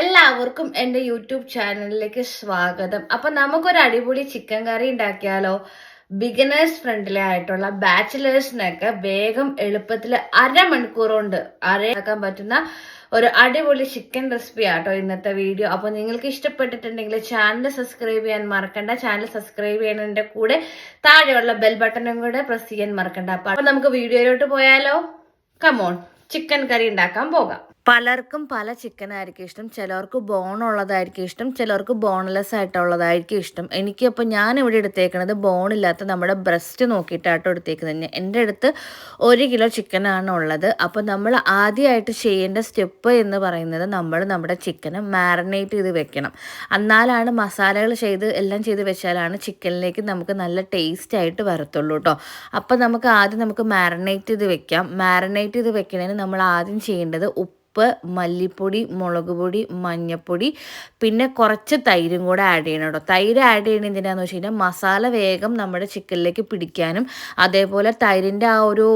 എല്ലാവർക്കും എന്റെ യൂട്യൂബ് ചാനലിലേക്ക് സ്വാഗതം. അപ്പൊ നമുക്കൊരു അടിപൊളി ചിക്കൻ കറി ഉണ്ടാക്കിയാലോ? ബിഗിനേഴ്സ് ഫ്രണ്ട്ലി ആയിട്ടുള്ള ബാച്ചിലേഴ്സിനൊക്കെ വേഗം എളുപ്പത്തിൽ അരമണിക്കൂർ കൊണ്ട് അരയാക്കാൻ പറ്റുന്ന ഒരു അടിപൊളി ചിക്കൻ റെസിപ്പി ആട്ടോ ഇന്നത്തെ വീഡിയോ അപ്പോൾ നിങ്ങൾക്ക് ഇഷ്ടപ്പെട്ടിട്ടുണ്ടെങ്കിൽ ചാനൽ സബ്സ്ക്രൈബ് ചെയ്യാൻ മറക്കണ്ട. ചാനൽ സബ്സ്ക്രൈബ് ചെയ്യുന്നതിന്റെ കൂടെ താഴെയുള്ള ബെൽ ബട്ടണും കൂടെ പ്രസ് ചെയ്യാൻ മറക്കണ്ട. അപ്പോൾ നമുക്ക് വീഡിയോയിലോട്ട് പോയാലോ? കമോൺ ചിക്കൻ കറി ഉണ്ടാക്കാൻ പോകാം. പലർക്കും പല ചിക്കൻ ആയിരിക്കും ഇഷ്ടം. ചിലർക്ക് ബോൺ ഉള്ളതായിരിക്കും ഇഷ്ടം. ചിലർക്ക് ബോൺലെസ് ആയിട്ടുള്ളതായിരിക്കും ഇഷ്ടം. എനിക്കപ്പോൾ ഞാൻ ഇവിടെ എടുത്തേക്കണത് ബോൺ ഇല്ലാത്ത നമ്മുടെ ബ്രസ്റ്റ് നോക്കിയിട്ടാട്ടോ എടുത്തേക്കുന്നത്. എന്റെ അടുത്ത് ഒരു കിലോ ചിക്കനാണ് ഉള്ളത്. അപ്പോൾ നമ്മൾ ആദ്യമായിട്ട് ചെയ്യേണ്ട സ്റ്റെപ്പ് എന്ന് പറയുന്നത് നമ്മൾ നമ്മുടെ ചിക്കന് മാറിനേറ്റ് ചെയ്ത് വെക്കണം. എന്നാലാണ് മസാലകൾ ചെയ്ത് എല്ലാം ചെയ്ത് വെച്ചാലാണ് ചിക്കനിലേക്ക് നമുക്ക് നല്ല ടേസ്റ്റ് ആയിട്ട് വരത്തുള്ളൂ കേട്ടോ അപ്പോൾ നമുക്ക് ആദ്യം നമുക്ക് മാറിനേറ്റ് ചെയ്ത് വെക്കാം. മാറിനേറ്റ് ചെയ്ത് വെക്കുന്നതിന് നമ്മൾ ആദ്യം ചെയ്യേണ്ടത് ഉപ്പ് മല്ലിപ്പൊടി മുളക് പൊടി മഞ്ഞൾപ്പൊടി പിന്നെ കുറച്ച് തൈരും കൂടെ ആഡ് ചെയ്യണം കേട്ടോ. തൈര് ആഡ് ചെയ്യണത് എന്തിനാന്ന് വെച്ച് കഴിഞ്ഞാൽ മസാല വേഗം നമ്മുടെ ചിക്കനിലേക്ക് പിടിക്കാനും അതേപോലെ തൈരിന്റെ ആ ഒരു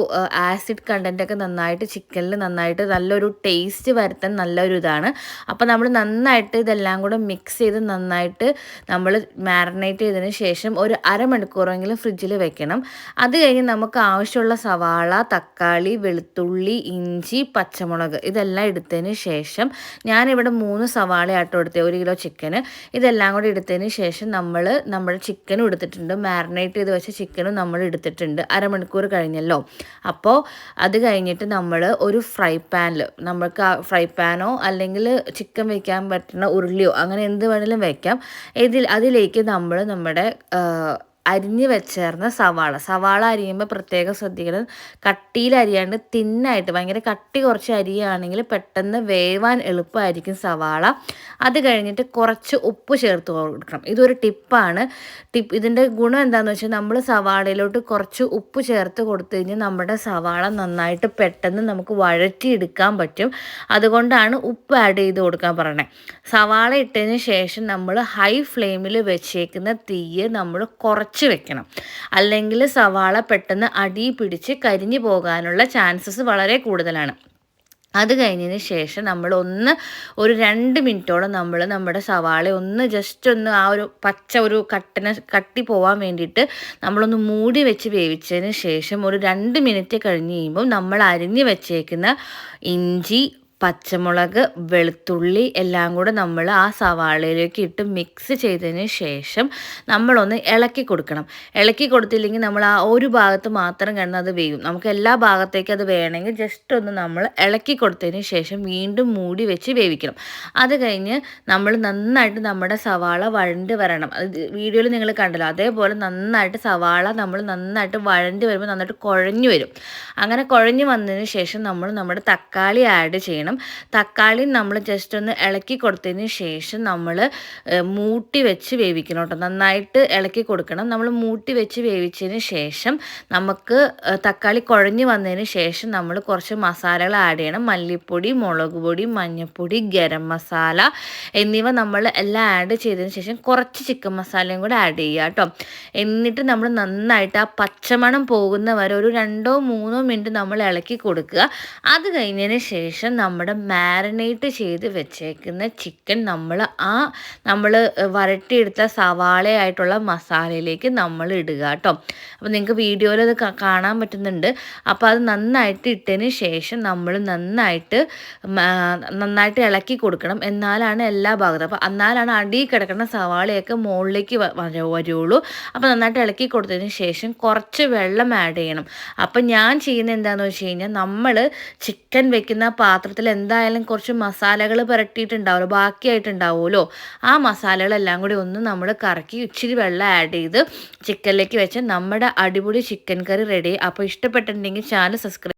ആസിഡ് കണ്ടന്റൊക്കെ നന്നായിട്ട് ചിക്കനിൽ നന്നായിട്ട് നല്ലൊരു ടേസ്റ്റ് വരുത്താൻ നല്ലൊരു ഇതാണ്. അപ്പോൾ നമ്മൾ നന്നായിട്ട് ഇതെല്ലാം കൂടെ മിക്സ് ചെയ്ത് നന്നായിട്ട് നമ്മൾ മാറിനേറ്റ് ചെയ്തതിന് ശേഷം ഒരു അരമണിക്കൂറെങ്കിലും ഫ്രിഡ്ജിൽ വെക്കണം. അത് കഴിഞ്ഞ് നമുക്ക് ആവശ്യമുള്ള സവാള തക്കാളി വെളുത്തുള്ളി ഇഞ്ചി പച്ചമുളക് ഇതെല്ലാം എടുത്തതിന് ശേഷം ഞാനിവിടെ മൂന്ന് സവാള ആട്ടോ എടുത്തത് ഒരു കിലോ ചിക്കന് ഇതെല്ലാം കൂടി എടുത്തതിന് ശേഷം നമ്മൾ നമ്മുടെ ചിക്കനും എടുത്തിട്ടുണ്ട്. മാറിനേറ്റ് ചെയ്ത് വെച്ച ചിക്കനും നമ്മൾ എടുത്തിട്ടുണ്ട്. അരമണിക്കൂർ കഴിഞ്ഞല്ലോ. അപ്പോൾ അത് കഴിഞ്ഞിട്ട് നമ്മൾ ഒരു ഫ്രൈ പാനിൽ നമുക്ക് ഫ്രൈ പാനോ അല്ലെങ്കിൽ ചിക്കൻ വയ്ക്കാൻ പറ്റുന്ന ഉരുളിയോ അങ്ങനെ എന്ത് വേണമെങ്കിലും വയ്ക്കാം ഇതിൽ അതിലേക്ക് നമ്മൾ നമ്മുടെ അരിഞ്ഞ് വെച്ചേർന്ന സവാള. സവാള അരിയുമ്പോൾ പ്രത്യേകം ശ്രദ്ധിക്കണം. കട്ടിയിൽ അരിയാണ്ട് തിന്നായിട്ട് ഭയങ്കര കട്ടി കുറച്ച് അരിയാണെങ്കിൽ പെട്ടെന്ന് വേവാൻ എളുപ്പമായിരിക്കും സവാള. അത് കഴിഞ്ഞിട്ട് കുറച്ച് ഉപ്പ് ചേർത്ത് കൊടുക്കണം. ഇതൊരു ടിപ്പാണ്. ടിപ്പ് ഇതിന്റെ ഗുണം എന്താണെന്ന് വെച്ചാൽ നമ്മൾ സവാളയിലോട്ട് കുറച്ച് ഉപ്പ് ചേർത്ത് കൊടുത്തു കഴിഞ്ഞാൽ നമ്മുടെ സവാള നന്നായിട്ട് പെട്ടെന്ന് നമുക്ക് വഴറ്റിയെടുക്കാൻ പറ്റും. അതുകൊണ്ടാണ് ഉപ്പ് ആഡ് ചെയ്ത് കൊടുക്കാൻ പറയണേ. സവാള ഇട്ടതിന് ശേഷം നമ്മൾ ഹൈ ഫ്ലെയിമിൽ വെച്ചേക്കുന്ന തീയെ നമ്മൾ കുറച്ച് അടച്ചു വെക്കണം. അല്ലെങ്കിൽ സവാള പെട്ടെന്ന് അടി പിടിച്ച് കരിഞ്ഞു പോകാനുള്ള ചാൻസസ് വളരെ കൂടുതലാണ്. അത് കഴിഞ്ഞതിന് ശേഷം നമ്മൾ ഒന്ന് ഒരു രണ്ട് മിനിറ്റോളം നമ്മൾ നമ്മുടെ സവാള ഒന്ന് ജസ്റ്റ് ഒന്ന് ആ ഒരു പച്ച ഒരു കട്ടന കട്ടി പോകാൻ വേണ്ടിയിട്ട് നമ്മളൊന്ന് മൂടി വെച്ച് വേവിച്ചതിന് ശേഷം ഒരു രണ്ട് മിനിറ്റ് കഴിഞ്ഞ് കഴിയുമ്പോൾ നമ്മൾ അരിഞ്ഞ് വെച്ചേക്കുന്ന ഇഞ്ചി പച്ചമുളക് വെളുത്തുള്ളി എല്ലാം കൂടെ നമ്മൾ ആ സവാളയിലേക്ക് ഇട്ട് മിക്സ് ചെയ്തതിന് ശേഷം നമ്മളൊന്ന് ഇളക്കി കൊടുക്കണം. ഇളക്കി കൊടുത്തില്ലെങ്കിൽ നമ്മൾ ആ ഒരു ഭാഗത്ത് മാത്രം കിടന്ന് അത് വേവും. നമുക്ക് എല്ലാ ഭാഗത്തേക്കും അത് വേണമെങ്കിൽ ജസ്റ്റ് ഒന്ന് നമ്മൾ ഇളക്കി കൊടുത്തതിന് ശേഷം വീണ്ടും മൂടി വെച്ച് വേവിക്കണം. അത് കഴിഞ്ഞ് നമ്മൾ നന്നായിട്ട് നമ്മുടെ സവാള വഴണ്ട് വരണം. അത് വീഡിയോയിൽ നിങ്ങൾ കണ്ടല്ലോ അതേപോലെ നന്നായിട്ട് സവാള നമ്മൾ നന്നായിട്ട് വഴണ്ട് വരുമ്പോൾ നന്നായിട്ട് കുഴഞ്ഞു വരും. അങ്ങനെ കുഴഞ്ഞു വന്നതിന് ശേഷം നമ്മൾ നമ്മുടെ തക്കാളി ആഡ് ചെയ്യണം. വേണം തക്കാളി നമ്മൾ ജസ്റ്റ് ഒന്ന് ഇളക്കി കൊടുത്തതിന് ശേഷം നമ്മൾ മൂട്ടി വെച്ച് വേവിക്കണം കേട്ടോ. നന്നായിട്ട് ഇളക്കി കൊടുക്കണം. നമ്മൾ മൂട്ടി വെച്ച് വേവിച്ചതിന് ശേഷം നമുക്ക് തക്കാളി കുഴഞ്ഞു വന്നതിന് ശേഷം നമ്മൾ കുറച്ച് മസാലകൾ ആഡ് ചെയ്യണം. മല്ലിപ്പൊടി മുളക് പൊടി മഞ്ഞൾപ്പൊടി ഗരം മസാല എന്നിവ നമ്മൾ എല്ലാം ആഡ് ചെയ്തതിന് ശേഷം കുറച്ച് ചിക്കൻ മസാലയും കൂടെ ആഡ് ചെയ്യുക കേട്ടോ. എന്നിട്ട് നമ്മൾ നന്നായിട്ട് ആ പച്ചമണം പോകുന്ന വരെ ഒരു രണ്ടോ മൂന്നോ മിനിറ്റ് നമ്മൾ ഇളക്കി കൊടുക്കുക. അത് കഴിഞ്ഞതിന് ശേഷം നമ്മൾ നമ്മുടെ മാരിനേറ്റ് ചെയ്ത് വെച്ചേക്കുന്ന ചിക്കൻ നമ്മൾ ആ നമ്മൾ വരട്ടിയെടുത്ത സവാളയായിട്ടുള്ള മസാലയിലേക്ക് നമ്മൾ ഇടുക കേട്ടോ. അപ്പോൾ നിങ്ങൾക്ക് വീഡിയോയിൽ അത് കാണാൻ പറ്റുന്നുണ്ട്. അപ്പോൾ അത് നന്നായിട്ട് ഇട്ടതിന് ശേഷം നമ്മൾ നന്നായിട്ട് നന്നായിട്ട് ഇളക്കി കൊടുക്കണം. എന്നാലാണ് എല്ലാ ഭാഗത്തും. അപ്പോൾ എന്നാലാണ് അടി കിടക്കുന്ന സവാളയൊക്കെ മുകളിലേക്ക് വരുള്ളൂ. അപ്പോൾ നന്നായിട്ട് ഇളക്കി കൊടുത്തതിന് ശേഷം കുറച്ച് വെള്ളം ആഡ് ചെയ്യണം. അപ്പോൾ ഞാൻ ചെയ്യുന്നത് എന്താണെന്ന് വെച്ച് കഴിഞ്ഞാൽ നമ്മൾ ചിക്കൻ വെക്കുന്ന പാത്രത്തിൽ എന്തായാലും കുറച്ച് മസാലകൾ പുരട്ടിയിട്ടുണ്ടാവുമല്ലോ ബാക്കിയായിട്ടുണ്ടാവുമല്ലോ. ആ മസാലകളെല്ലാം കൂടി ഒന്ന് നമ്മൾ കറക്കി ഇച്ചിരി വെള്ളം ആഡ് ചെയ്ത് ചിക്കനിലേക്ക് വെച്ച് നമ്മുടെ അടിപൊളി ചിക്കൻ കറി റെഡി അപ്പോൾ ഇഷ്ടപ്പെട്ടിട്ടുണ്ടെങ്കിൽ ചാനൽ സബ്സ്ക്രൈബ്